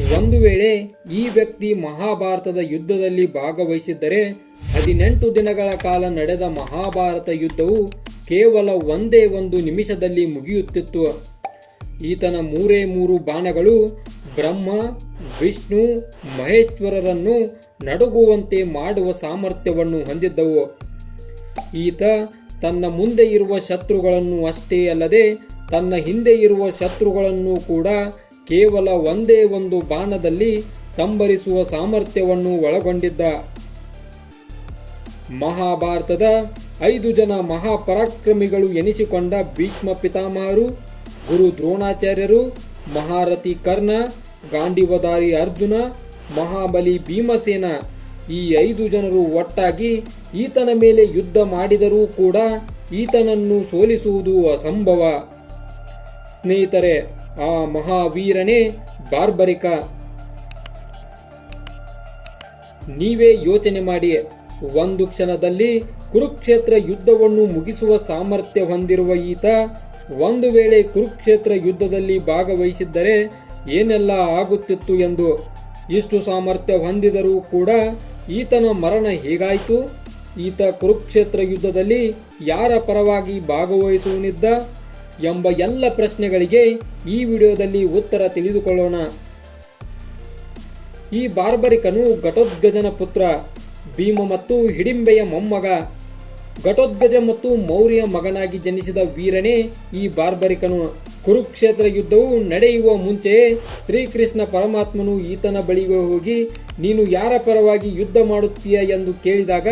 ಒಂದು ವೇಳೆ ಈ ವ್ಯಕ್ತಿ ಮಹಾಭಾರತದ ಯುದ್ಧದಲ್ಲಿ ಭಾಗವಹಿಸಿದ್ದರೆ ಹದಿನೆಂಟು ದಿನಗಳ ಕಾಲ ನಡೆದ ಮಹಾಭಾರತ ಯುದ್ಧವು ಕೇವಲ ಒಂದೇ ಒಂದು ನಿಮಿಷದಲ್ಲಿ ಮುಗಿಯುತ್ತಿತ್ತು. ಈತನ ಮೂರೇ ಮೂರು ಬಾಣಗಳು ಬ್ರಹ್ಮ, ವಿಷ್ಣು, ಮಹೇಶ್ವರರನ್ನು ನಡುಗುವಂತೆ ಮಾಡುವ ಸಾಮರ್ಥ್ಯವನ್ನು ಹೊಂದಿದ್ದವು. ಈತ ತನ್ನ ಮುಂದೆ ಇರುವ ಶತ್ರುಗಳನ್ನು ಅಷ್ಟೇ ಅಲ್ಲದೆ ತನ್ನ ಹಿಂದೆ ಇರುವ ಶತ್ರುಗಳನ್ನು ಕೂಡ ಕೇವಲ ಒಂದೇ ಒಂದು ಬಾಣದಲ್ಲಿ ಸಂಭರಿಸುವ ಸಾಮರ್ಥ್ಯವನ್ನು ಒಳಗೊಂಡಿದ್ದ ಮಹಾಭಾರತದ ಐದು ಜನ ಮಹಾಪರಾಕ್ರಮಿಗಳು ಎನಿಸಿಕೊಂಡ ಭೀಷ್ಮ ಪಿತಾಮಹರು, ಗುರು ದ್ರೋಣಾಚಾರ್ಯರು, ಮಹಾರಥಿ ಕರ್ಣ ಗಾಂಡಿವದಾರಿ ಅರ್ಜುನ, ಮಹಾಬಲಿ ಭೀಮಸೇನ ಈ ಐದು ಜನರು ಒಟ್ಟಾಗಿ ಈತನ ಮೇಲೆ ಯುದ್ಧ ಮಾಡಿದರೂ ಕೂಡ ಈತನನ್ನು ಸೋಲಿಸುವುದು ಅಸಂಭವ. ಸ್ನೇಹಿತರೆ ಆ ಮಹಾವೀರನೇ ಬಾರ್ಬರಿಕ. ನೀವೇ ಯೋಚನೆ ಮಾಡಿ, ಒಂದು ಕ್ಷಣದಲ್ಲಿ ಕುರುಕ್ಷೇತ್ರ ಯುದ್ಧವನ್ನು ಮುಗಿಸುವ ಸಾಮರ್ಥ್ಯ ಹೊಂದಿರುವ ಈತ, ಒಂದು ವೇಳೆ ಕುರುಕ್ಷೇತ್ರ ಯುದ್ಧದಲ್ಲಿ ಭಾಗವಹಿಸಿದ್ದರೆ ಏನೆಲ್ಲ ಆಗುತ್ತಿತ್ತು ಎಂದು ಇಷ್ಟು ಸಾಮರ್ಥ್ಯ ಹೊಂದಿದರೂ ಕೂಡ ಈತನ ಮರಣ ಹೇಗಾಯಿತು? ಈತ ಕುರುಕ್ಷೇತ್ರ ಯುದ್ಧದಲ್ಲಿ ಯಾರ ಪರವಾಗಿ ಭಾಗವಹಿಸುವನಿದ್ದ? ಎಂಬ ಎಲ್ಲ ಪ್ರಶ್ನೆಗಳಿಗೆ ಈ ವಿಡಿಯೋದಲ್ಲಿ ಉತ್ತರ ತಿಳಿದುಕೊಳ್ಳೋಣ. ಈ ಬಾರ್ಬರಿಕನು ಘಟೋದ್ಗಜನ ಪುತ್ರ, ಭೀಮ ಮತ್ತು ಹಿಡಿಂಬೆಯ ಮೊಮ್ಮಗ. ಘಟೋದ್ಗಜ ಮತ್ತು ಮೌರ್ಯ ಮಗನಾಗಿ ಜನಿಸಿದ ವೀರನೇ ಈ ಬಾರ್ಬರಿಕನು. ಕುರುಕ್ಷೇತ್ರ ಯುದ್ಧವು ನಡೆಯುವ ಮುಂಚೆಯೇ ಶ್ರೀಕೃಷ್ಣ ಪರಮಾತ್ಮನು ಈತನ ಬಳಿಗೆ ಹೋಗಿ, ನೀನು ಯಾರ ಪರವಾಗಿ ಯುದ್ಧ ಮಾಡುತ್ತೀಯ ಎಂದು ಕೇಳಿದಾಗ,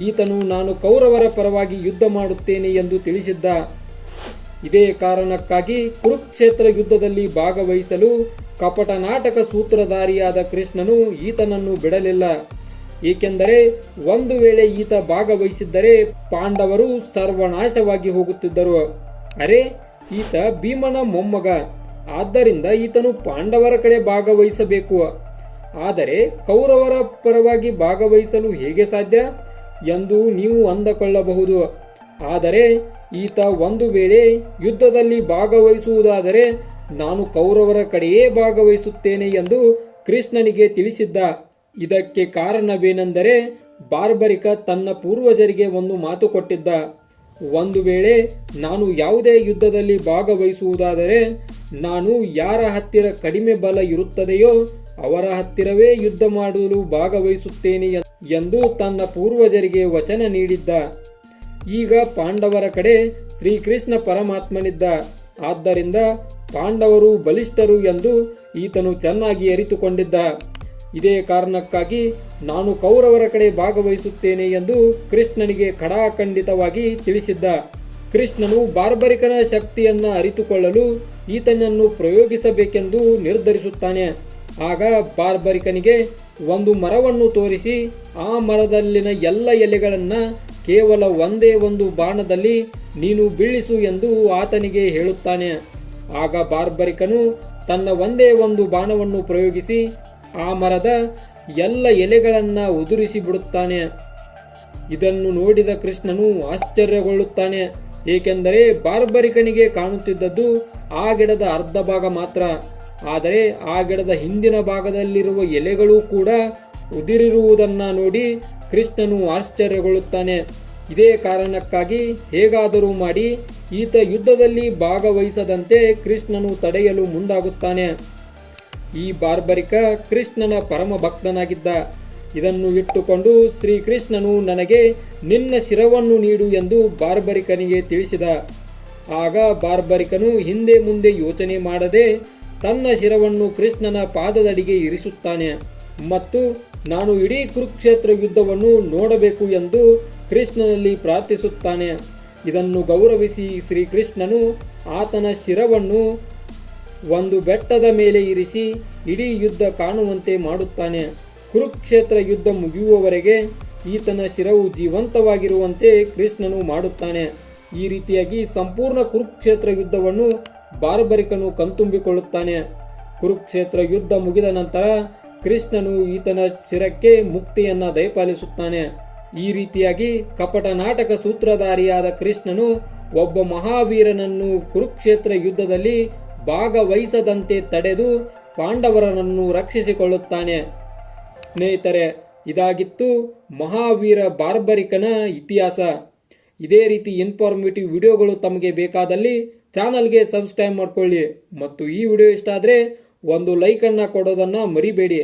ಈತನು ನಾನು ಕೌರವರ ಪರವಾಗಿ ಯುದ್ಧ ಮಾಡುತ್ತೇನೆ ಎಂದು ತಿಳಿಸಿದ್ದ. ಇದೇ ಕಾರಣಕ್ಕಾಗಿ ಕುರುಕ್ಷೇತ್ರ ಯುದ್ಧದಲ್ಲಿ ಭಾಗವಹಿಸಲು ಕಪಟ ನಾಟಕ ಸೂತ್ರಧಾರಿಯಾದ ಕೃಷ್ಣನು ಈತನನ್ನು ಬಿಡಲಿಲ್ಲ. ಏಕೆಂದರೆ ಒಂದು ವೇಳೆ ಈತ ಭಾಗವಹಿಸಿದ್ದರೆ ಪಾಂಡವರು ಸರ್ವನಾಶವಾಗಿ ಹೋಗುತ್ತಿದ್ದರು. ಅರೆ, ಈತ ಭೀಮನ ಮೊಮ್ಮಗ. ಆದ್ದರಿಂದ ಈತನು ಪಾಂಡವರ ಕಡೆ ಭಾಗವಹಿಸಬೇಕು. ಆದರೆ ಕೌರವರ ಪರವಾಗಿ ಭಾಗವಹಿಸಲು ಹೇಗೆ ಸಾಧ್ಯ? ಎಂದು ನೀವು ಅಂದುಕೊಳ್ಳಬಹುದು. ಆದರೆ ಈತ ಒಂದು ವೇಳೆ ಯುದ್ಧದಲ್ಲಿ ಭಾಗವಹಿಸುವುದಾದರೆ ನಾನು ಕೌರವರ ಕಡೆಯೇ ಭಾಗವಹಿಸುತ್ತೇನೆ ಎಂದು ಕೃಷ್ಣನಿಗೆ ತಿಳಿಸಿದ್ದ. ಇದಕ್ಕೆ ಕಾರಣವೇನೆಂದರೆ ಬಾರ್ಬರಿಕ ತನ್ನ ಪೂರ್ವಜರಿಗೆ ಒಂದು ಮಾತು ಕೊಟ್ಟಿದ್ದ. ಒಂದು ವೇಳೆ ನಾನು ಯಾವುದೇ ಯುದ್ಧದಲ್ಲಿ ಭಾಗವಹಿಸುವುದಾದರೆ ನಾನು ಯಾರ ಹತ್ತಿರ ಕಡಿಮೆ ಬಲ ಇರುತ್ತದೆಯೋ ಅವರ ಹತ್ತಿರವೇ ಯುದ್ಧ ಮಾಡಲು ಭಾಗವಹಿಸುತ್ತೇನೆ ಎಂದು ತನ್ನ ಪೂರ್ವಜರಿಗೆ ವಚನ ನೀಡಿದ್ದ. ಈಗ ಪಾಂಡವರ ಕಡೆ ಶ್ರೀಕೃಷ್ಣ ಪರಮಾತ್ಮನಿದ್ದ. ಆದ್ದರಿಂದ ಪಾಂಡವರು ಬಲಿಷ್ಠರು ಎಂದು ಈತನು ಚೆನ್ನಾಗಿ ಅರಿತುಕೊಂಡಿದ್ದ. ಇದೇ ಕಾರಣಕ್ಕಾಗಿ ನಾನು ಕೌರವರ ಕಡೆ ಭಾಗವಹಿಸುತ್ತೇನೆ ಎಂದು ಕೃಷ್ಣನಿಗೆ ಖಡಾಖಂಡಿತವಾಗಿ ತಿಳಿಸಿದ್ದ. ಕೃಷ್ಣನು ಬಾರ್ಬರಿಕನ ಶಕ್ತಿಯನ್ನ ಅರಿತುಕೊಳ್ಳಲು ಈತನನ್ನು ಪ್ರಯೋಗಿಸಬೇಕೆಂದು ನಿರ್ಧರಿಸುತ್ತಾನೆ. ಆಗ ಬಾರ್ಬರಿಕನಿಗೆ ಒಂದು ಮರವನ್ನು ತೋರಿಸಿ ಆ ಮರದಲ್ಲಿನ ಎಲ್ಲ ಎಲೆಗಳನ್ನು ಕೇವಲ ಒಂದೇ ಒಂದು ಬಾಣದಲ್ಲಿ ನೀನು ಬೀಳಿಸು ಎಂದು ಆತನಿಗೆ ಹೇಳುತ್ತಾನೆ. ಆಗ ಬಾರ್ಬರಿಕನು ತನ್ನ ಒಂದೇ ಒಂದು ಬಾಣವನ್ನು ಪ್ರಯೋಗಿಸಿ ಆ ಮರದ ಎಲ್ಲ ಎಲೆಗಳನ್ನು ಉದುರಿಸಿ ಬಿಡುತ್ತಾನೆ. ಇದನ್ನು ನೋಡಿದ ಕೃಷ್ಣನು ಆಶ್ಚರ್ಯಗೊಳ್ಳುತ್ತಾನೆ. ಏಕೆಂದರೆ ಬಾರ್ಬರಿಕನಿಗೆ ಕಾಣುತ್ತಿದ್ದದ್ದು ಆ ಗಿಡದ ಅರ್ಧ ಭಾಗ ಮಾತ್ರ. ಆದರೆ ಆ ಗಿಡದ ಹಿಂದಿನ ಭಾಗದಲ್ಲಿರುವ ಎಲೆಗಳು ಕೂಡ ಉದಿರಿರುವುದನ್ನ ನೋಡಿ ಕೃಷ್ಣನು ಆಶ್ಚರ್ಯಗೊಳ್ಳುತ್ತಾನೆ. ಇದೇ ಕಾರಣಕ್ಕಾಗಿ ಹೇಗಾದರೂ ಮಾಡಿ ಈತ ಯುದ್ಧದಲ್ಲಿ ಭಾಗವಹಿಸದಂತೆ ಕೃಷ್ಣನು ತಡೆಯಲು ಮುಂದಾಗುತ್ತಾನೆ. ಈ ಬಾರ್ಬರಿಕ ಕೃಷ್ಣನ ಪರಮ ಭಕ್ತನಾಗಿದ್ದ. ಇದನ್ನು ಇಟ್ಟುಕೊಂಡು ಶ್ರೀಕೃಷ್ಣನು ನನಗೆ ನಿನ್ನ ಶಿರವನ್ನು ನೀಡು ಎಂದು ಬಾರ್ಬರಿಕನಿಗೆ ತಿಳಿಸಿದ. ಆಗ ಬಾರ್ಬರಿಕನು ಹಿಂದೆ ಮುಂದೆ ಯೋಚನೆ ಮಾಡದೆ ತನ್ನ ಶಿರವನ್ನು ಕೃಷ್ಣನ ಪಾದದಡಿಗೆ ಇರಿಸುತ್ತಾನೆ. ಮತ್ತು ನಾನು ಇಡೀ ಕುರುಕ್ಷೇತ್ರ ಯುದ್ಧವನ್ನು ನೋಡಬೇಕು ಎಂದು ಕೃಷ್ಣನಲ್ಲಿ ಪ್ರಾರ್ಥಿಸುತ್ತಾನೆ. ಇದನ್ನು ಗೌರವಿಸಿ ಶ್ರೀಕೃಷ್ಣನು ಆತನ ಶಿರವನ್ನು ಒಂದು ಬೆಟ್ಟದ ಮೇಲೆ ಇರಿಸಿ ಇಡೀ ಯುದ್ಧ ಕಾಣುವಂತೆ ಮಾಡುತ್ತಾನೆ. ಕುರುಕ್ಷೇತ್ರ ಯುದ್ಧ ಮುಗಿಯುವವರೆಗೆ ಈತನ ಶಿರವು ಜೀವಂತವಾಗಿರುವಂತೆ ಕೃಷ್ಣನು ಮಾಡುತ್ತಾನೆ. ಈ ರೀತಿಯಾಗಿ ಸಂಪೂರ್ಣ ಕುರುಕ್ಷೇತ್ರ ಯುದ್ಧವನ್ನು ಬಾರ್ಬರಿಕನು ಕಣ್ತುಂಬಿಕೊಳ್ಳುತ್ತಾನೆ. ಕುರುಕ್ಷೇತ್ರ ಯುದ್ಧ ಮುಗಿದ ನಂತರ ಕೃಷ್ಣನು ಈತನ ಶಿರಕ್ಕೆ ಮುಕ್ತಿಯನ್ನು ದಯಪಾಲಿಸುತ್ತಾನೆ. ಈ ರೀತಿಯಾಗಿ ಕಪಟ ನಾಟಕ ಸೂತ್ರಧಾರಿಯಾದ ಕೃಷ್ಣನು ಒಬ್ಬ ಮಹಾವೀರನನ್ನು ಕುರುಕ್ಷೇತ್ರ ಯುದ್ಧದಲ್ಲಿ ಭಾಗವಹಿಸದಂತೆ ತಡೆದು ಪಾಂಡವರನನ್ನು ರಕ್ಷಿಸಿಕೊಳ್ಳುತ್ತಾನೆ. ಸ್ನೇಹಿತರೆ, ಇದಾಗಿತ್ತು ಮಹಾವೀರ ಬಾರ್ಬರಿಕನ ಇತಿಹಾಸ. ಇದೇ ರೀತಿ ಇನ್ಫಾರ್ಮೇಟಿವ್ ವಿಡಿಯೋಗಳು ತಮಗೆ ಬೇಕಾದಲ್ಲಿ ಚಾನಲ್ಗೆ ಸಬ್ಸ್ಕ್ರೈಬ್ ಮಾಡ್ಕೊಳ್ಳಿ ಮತ್ತು ಈ ವಿಡಿಯೋ ಇಷ್ಟ ಆದರೆ ಒಂದು ಲೈಕನ್ನು ಕೊಡೋದನ್ನು ಮರಿಬೇಡಿ.